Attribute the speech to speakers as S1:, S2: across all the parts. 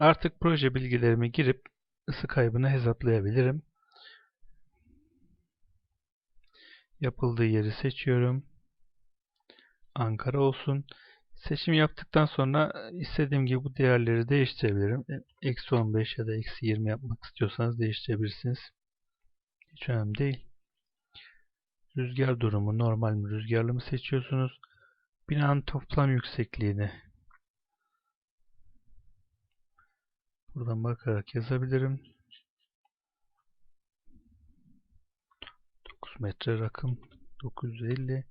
S1: Artık proje bilgilerimi girip ısı kaybını hesaplayabilirim. Yapıldığı yeri seçiyorum. Ankara olsun. Seçim yaptıktan sonra istediğim gibi bu değerleri değiştirebilirim. E, eksi 15 ya da eksi 20 yapmak istiyorsanız değiştirebilirsiniz. Hiç önemli değil. Rüzgar durumu normal mi rüzgarlı mı seçiyorsunuz. Binanın toplam yüksekliğini buradan bakarak yazabilirim. 9 metre rakım 950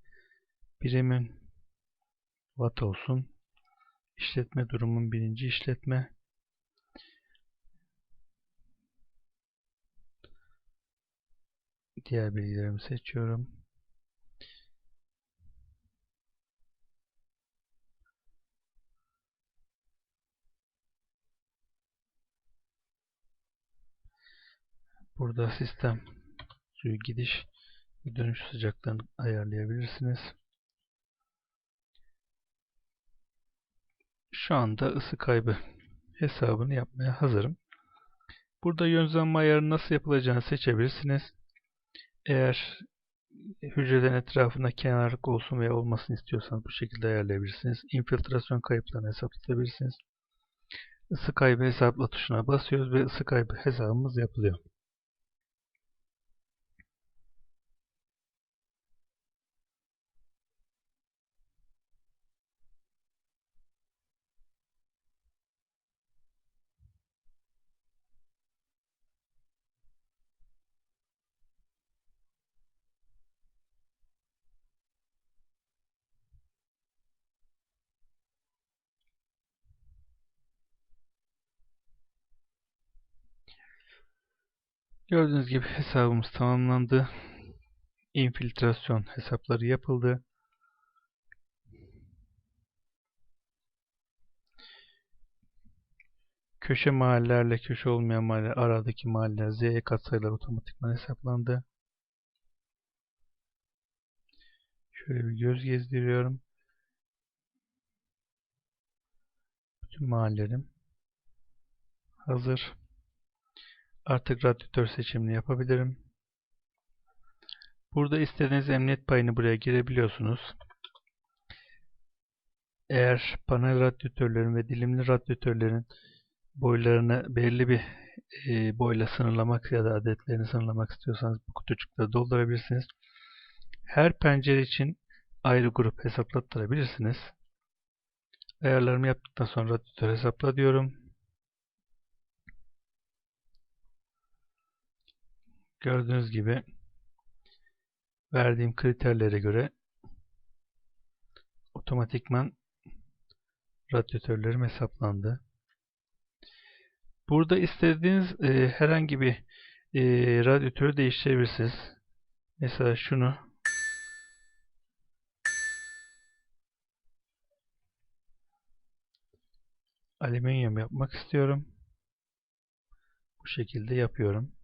S1: birimin watt olsun. İşletme durumun birinci işletme. Diğer bilgilerimi seçiyorum. Burada sistem suyu gidiş ve dönüş sıcaklığını ayarlayabilirsiniz. Şu anda ısı kaybı hesabını yapmaya hazırım. Burada yönlenme ayarı nasıl yapılacağını seçebilirsiniz. Eğer hücrelerin etrafında kenarlık olsun veya olmasını istiyorsanız bu şekilde ayarlayabilirsiniz. İnfiltrasyon kayıplarını hesaplayabilirsiniz. Isı kaybı hesapla tuşuna basıyoruz ve ısı kaybı hesabımız yapılıyor. Gördüğünüz gibi hesabımız tamamlandı. İnfiltrasyon hesapları yapıldı. Köşe mahallelerle köşe olmayan mahalle aradaki mahalleler Z katsayılar otomatikman hesaplandı. Şöyle bir göz gezdiriyorum. Bütün mahallelerim hazır. Artık radyatör seçimini yapabilirim. Burada istediğiniz emniyet payını buraya girebiliyorsunuz. Eğer panel radyatörlerin ve dilimli radyatörlerin boylarını belirli bir e, boyla sınırlamak ya da adetlerini sınırlamak istiyorsanız bu kutucukları doldurabilirsiniz. Her pencere için ayrı grup hesaplattırabilirsiniz. Ayarlarımı yaptıktan sonra radyatör hesapla diyorum. Gördüğünüz gibi verdiğim kriterlere göre otomatikman radyatörlerim hesaplandı. Burada istediğiniz e, herhangi bir e, radyatörü değiştirebilirsiniz. Mesela şunu alüminyum yapmak istiyorum. Bu şekilde yapıyorum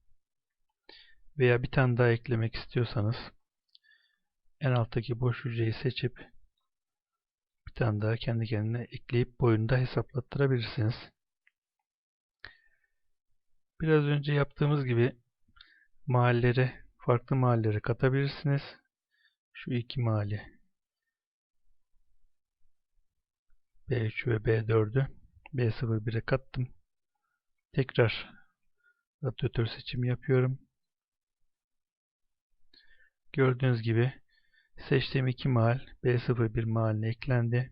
S1: veya bir tane daha eklemek istiyorsanız en alttaki boş hücreyi seçip bir tane daha kendi kendine ekleyip boyunu da hesaplattırabilirsiniz. Biraz önce yaptığımız gibi mahalleleri, farklı mahalleleri katabilirsiniz. Şu iki mahalle B3 ve B4'ü B01'e kattım. Tekrar radyatör seçimi yapıyorum. Gördüğünüz gibi seçtiğim iki mahal B01 mahaline eklendi.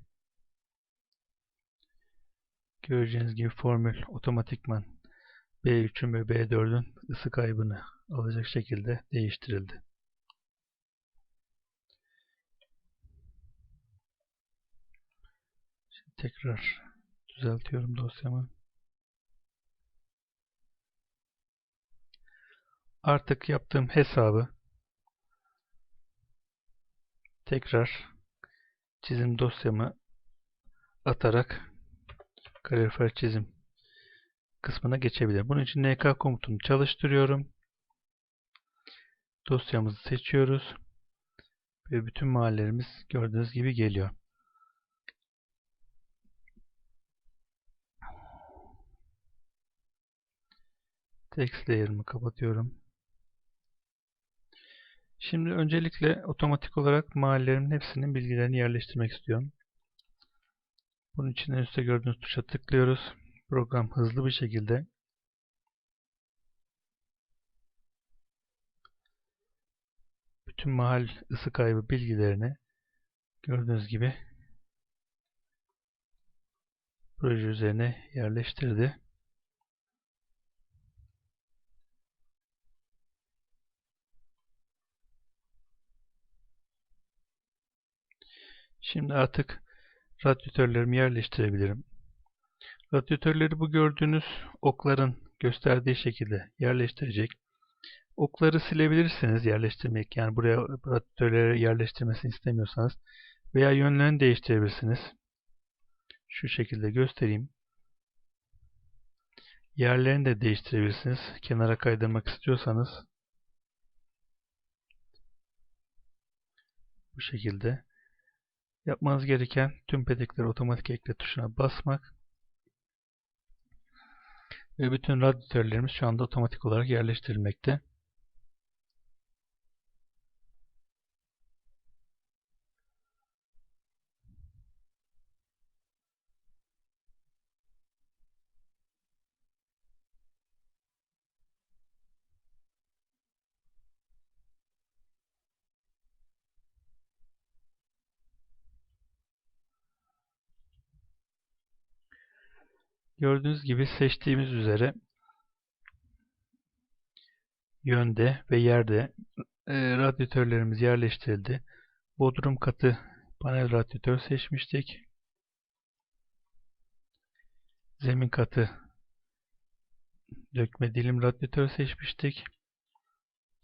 S1: Göreceğiniz gibi formül otomatikman B3'ün ve B4'ün ısı kaybını alacak şekilde değiştirildi. Şimdi tekrar düzeltiyorum dosyamı. Artık yaptığım hesabı tekrar çizim dosyamı atarak kalorifer çizim kısmına geçebilir. Bunun için nk komutunu çalıştırıyorum. Dosyamızı seçiyoruz. Ve bütün mahallelerimiz gördüğünüz gibi geliyor. Text layer'ımı kapatıyorum. Şimdi öncelikle otomatik olarak mahallelerin hepsinin bilgilerini yerleştirmek istiyorum. Bunun için en üstte gördüğünüz tuşa tıklıyoruz. Program hızlı bir şekilde bütün mahal ısı kaybı bilgilerini gördüğünüz gibi proje üzerine yerleştirdi. Şimdi artık radyatörlerimi yerleştirebilirim. Radyatörleri bu gördüğünüz okların gösterdiği şekilde yerleştirecek. Okları silebilirsiniz yerleştirmek. Yani buraya radyatörleri yerleştirmesini istemiyorsanız. Veya yönlerini değiştirebilirsiniz. Şu şekilde göstereyim. Yerlerini de değiştirebilirsiniz. Kenara kaydırmak istiyorsanız. Bu şekilde. Yapmanız gereken tüm petekleri otomatik ekle tuşuna basmak. Ve bütün radyatörlerimiz şu anda otomatik olarak yerleştirilmekte. Gördüğünüz gibi seçtiğimiz üzere yönde ve yerde e, radyatörlerimiz yerleştirildi. Bodrum katı panel radyatör seçmiştik. Zemin katı dökme dilim radyatör seçmiştik.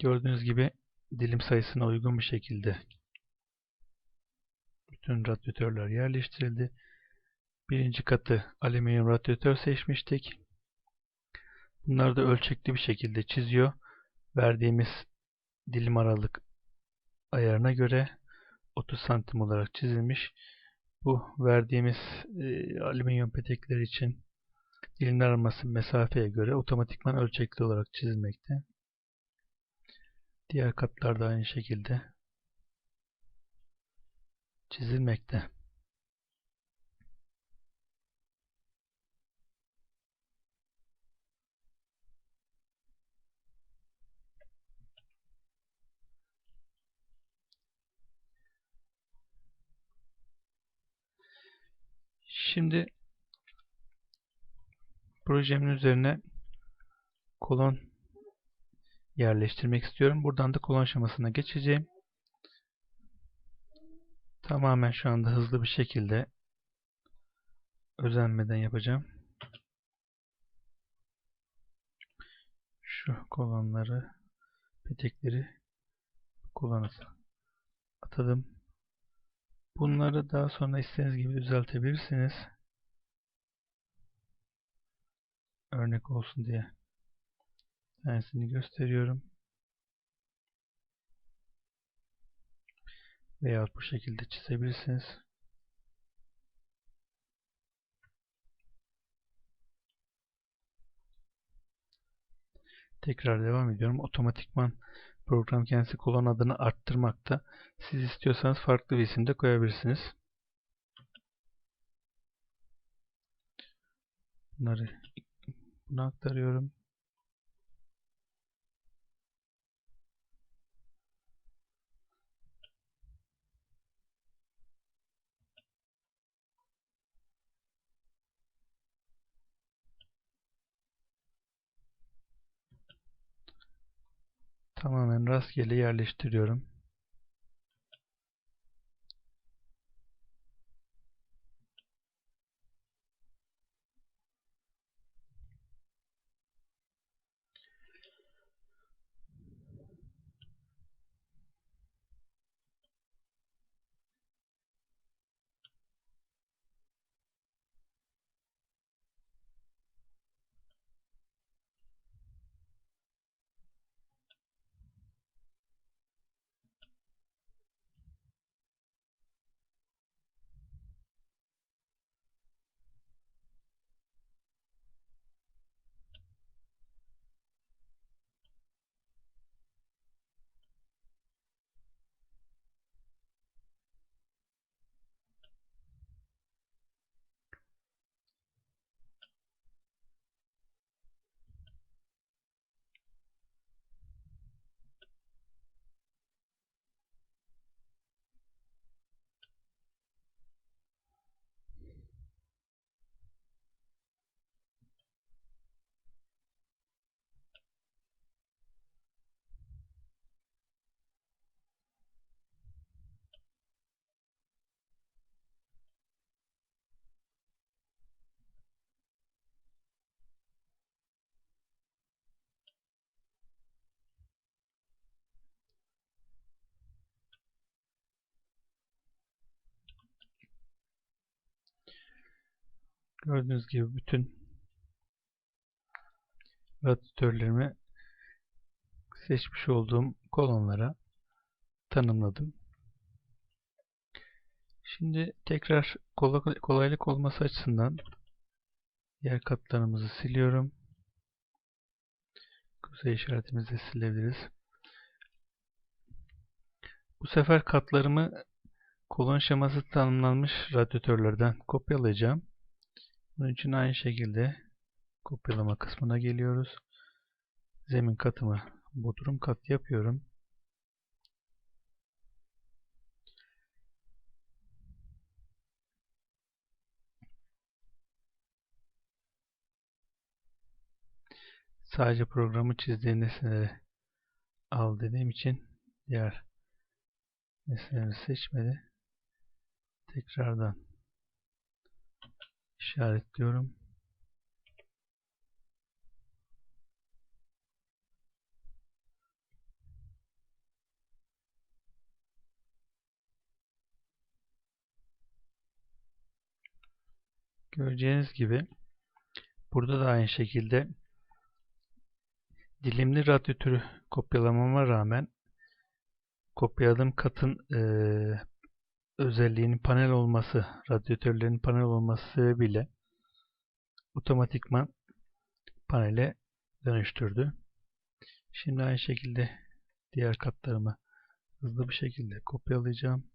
S1: Gördüğünüz gibi dilim sayısına uygun bir şekilde bütün radyatörler yerleştirildi. Birinci katı alüminyum radyatör seçmiştik. Bunları da ölçekli bir şekilde çiziyor. Verdiğimiz dilim aralık ayarına göre 30 santim olarak çizilmiş. Bu verdiğimiz e, alüminyum petekleri için dilimler arası mesafeye göre otomatikman ölçekli olarak çizilmekte. Diğer katlar da aynı şekilde çizilmekte. Şimdi projemin üzerine kolon yerleştirmek istiyorum. Buradan da kolon aşamasına geçeceğim. Tamamen şu anda hızlı bir şekilde özenmeden yapacağım. Şu kolonları, petekleri kolona atadım. Bunları daha sonra istediğiniz gibi düzeltebilirsiniz. Örnek olsun diye tanesini gösteriyorum. Veya bu şekilde çizebilirsiniz. Tekrar devam ediyorum. Otomatikman Program kendisi kolon adını arttırmakta. Siz istiyorsanız farklı bir isim de koyabilirsiniz. Bunları buna aktarıyorum. Tamamen rastgele yerleştiriyorum. Gördüğünüz gibi bütün radyatörlerimi seçmiş olduğum kolonlara tanımladım. Şimdi tekrar kolaylık olması açısından diğer katlarımızı siliyorum. Kuzey işaretimizi de silebiliriz. Bu sefer katlarımı kolon şeması tanımlanmış radyatörlerden kopyalayacağım. Bunun için aynı şekilde kopyalama kısmına geliyoruz. Zemin katımı bodrum kat yapıyorum. Sadece programı çizdiği nesneleri al dediğim için diğer nesneleri seçmedi. Tekrardan işaretliyorum. Göreceğiniz gibi burada da aynı şekilde dilimli radyatörü kopyalamama rağmen kopyaladığım katın e, özelliğinin panel olması, radyatörlerin panel olması sebebiyle otomatikman panele dönüştürdü. Şimdi aynı şekilde diğer katlarımı hızlı bir şekilde kopyalayacağım.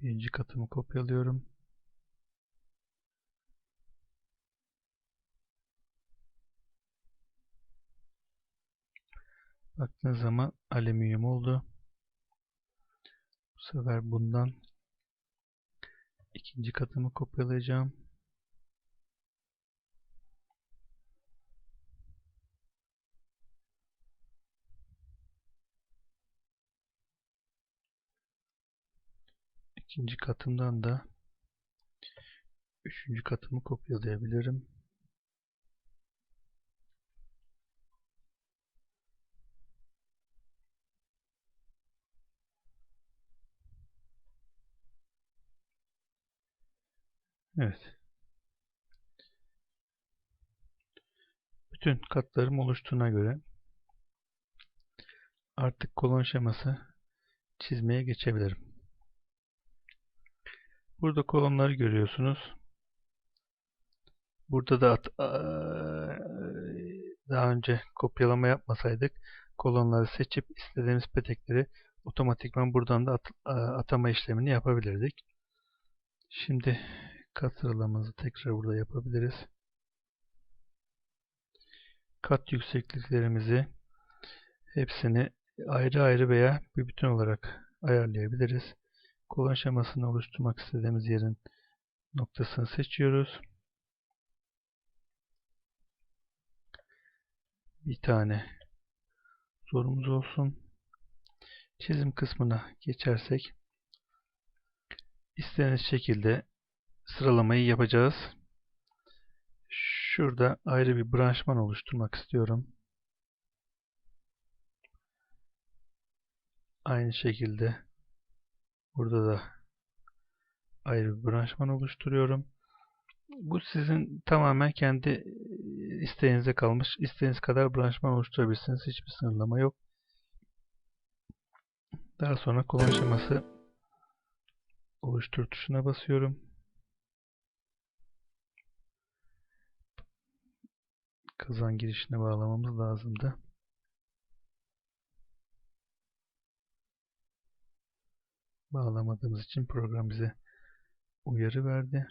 S1: Birinci katımı kopyalıyorum. Baktığınız zaman alüminyum oldu. Bu sefer bundan ikinci katımı kopyalayacağım. İkinci katımdan da üçüncü katımı kopyalayabilirim. Evet. Bütün katlarım oluştuğuna göre artık kolon şeması çizmeye geçebilirim. Burada kolonları görüyorsunuz. Burada da daha önce kopyalama yapmasaydık kolonları seçip istediğimiz petekleri otomatikman buradan da at atama işlemini yapabilirdik. Şimdi kat sıralamamızı tekrar burada yapabiliriz. Kat yüksekliklerimizi hepsini ayrı ayrı veya bir bütün olarak ayarlayabiliriz. Kolon şemasını oluşturmak istediğimiz yerin noktasını seçiyoruz. Bir tane sorumuz olsun. Çizim kısmına geçersek istediğiniz şekilde sıralamayı yapacağız. Şurada ayrı bir branşman oluşturmak istiyorum. Aynı şekilde burada da ayrı bir branşman oluşturuyorum. Bu sizin tamamen kendi isteğinize kalmış. İstediğiniz kadar branşman oluşturabilirsiniz. Hiçbir sınırlama yok. Daha sonra kolon şeması oluştur tuşuna basıyorum. Kazan girişine bağlamamız lazımdı. Bağlamadığımız için program bize uyarı verdi.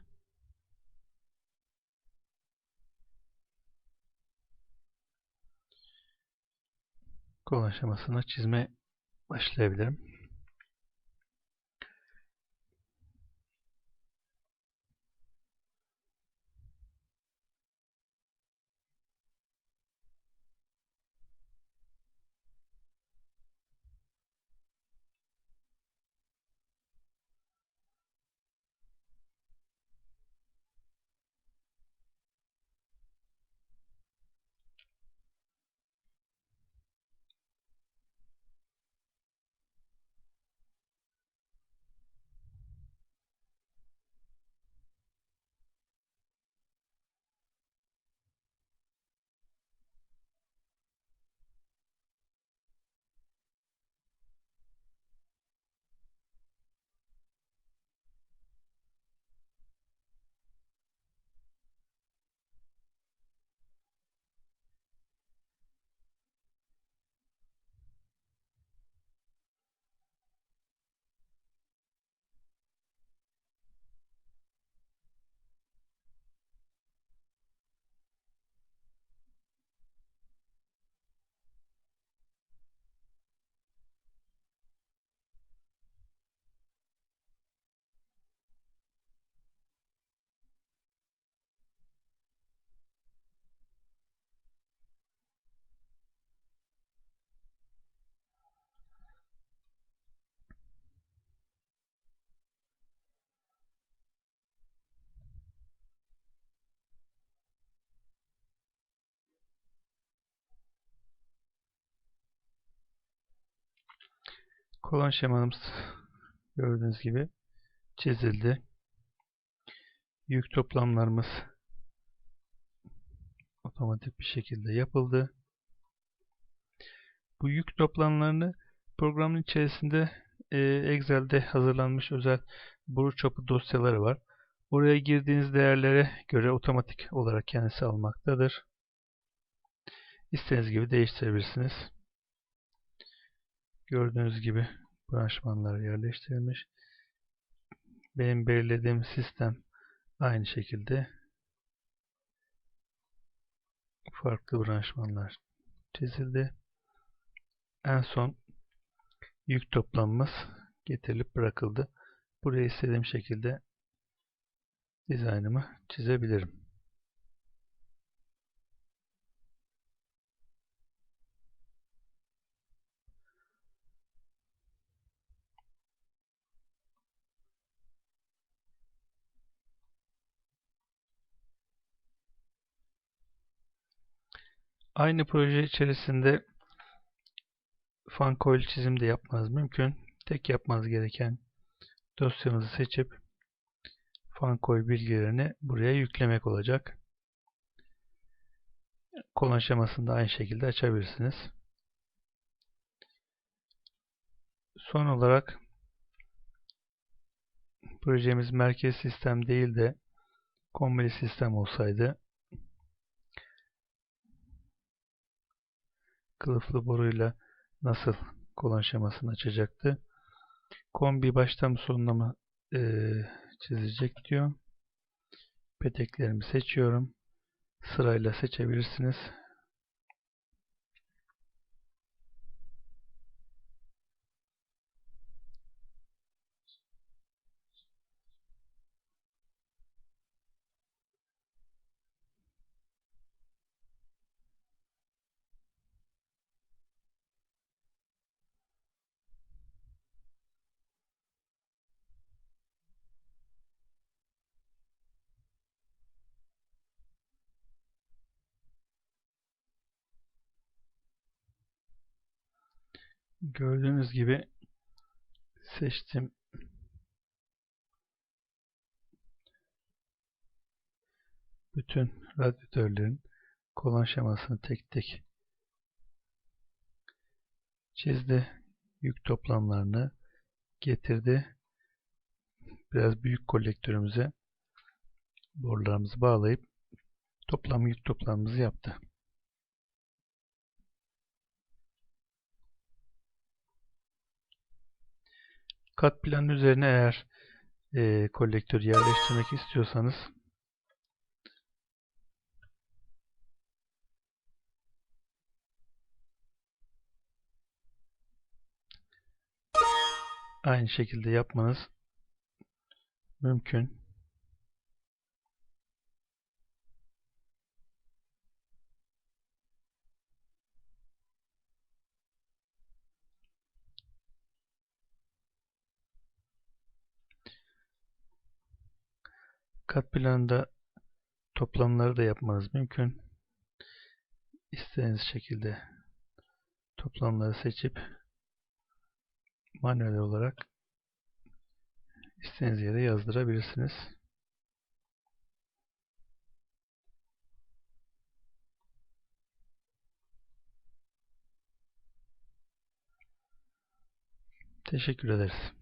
S1: Kol aşamasına çizme başlayabilirim. Kolon şemamız gördüğünüz gibi çizildi. Yük toplamlarımız otomatik bir şekilde yapıldı. Bu yük toplamlarını programın içerisinde e, Excel'de hazırlanmış özel boru çapı dosyaları var. Buraya girdiğiniz değerlere göre otomatik olarak kendisi almaktadır. İstediğiniz gibi değiştirebilirsiniz. Gördüğünüz gibi branşmanlar yerleştirilmiş. Benim belirlediğim sistem aynı şekilde farklı branşmanlar çizildi. En son yük toplamımız getirilip bırakıldı. Buraya istediğim şekilde dizaynımı çizebilirim. Aynı proje içerisinde fan coil çizim de yapmanız mümkün. Tek yapmanız gereken dosyamızı seçip fan coil bilgilerini buraya yüklemek olacak. Kolon şemasını da aynı şekilde açabilirsiniz. Son olarak projemiz merkez sistem değil de kombili sistem olsaydı kılıflı boruyla nasıl kolon şemasını açacaktı. Kombi baştan sonuna mı e, çizecek diyor. Peteklerimi seçiyorum. Sırayla seçebilirsiniz. Gördüğünüz gibi seçtim. Bütün radyatörlerin kolon şemasını tek tek çizdi. Yük toplamlarını getirdi. Biraz büyük kolektörümüze borularımızı bağlayıp toplam yük toplamımızı yaptı. Kat planın üzerine eğer e, kolektör yerleştirmek istiyorsanız aynı şekilde yapmanız mümkün. Kat planında toplamları da yapmanız mümkün. İstediğiniz şekilde toplamları seçip manuel olarak istediğiniz yere yazdırabilirsiniz. Teşekkür ederiz.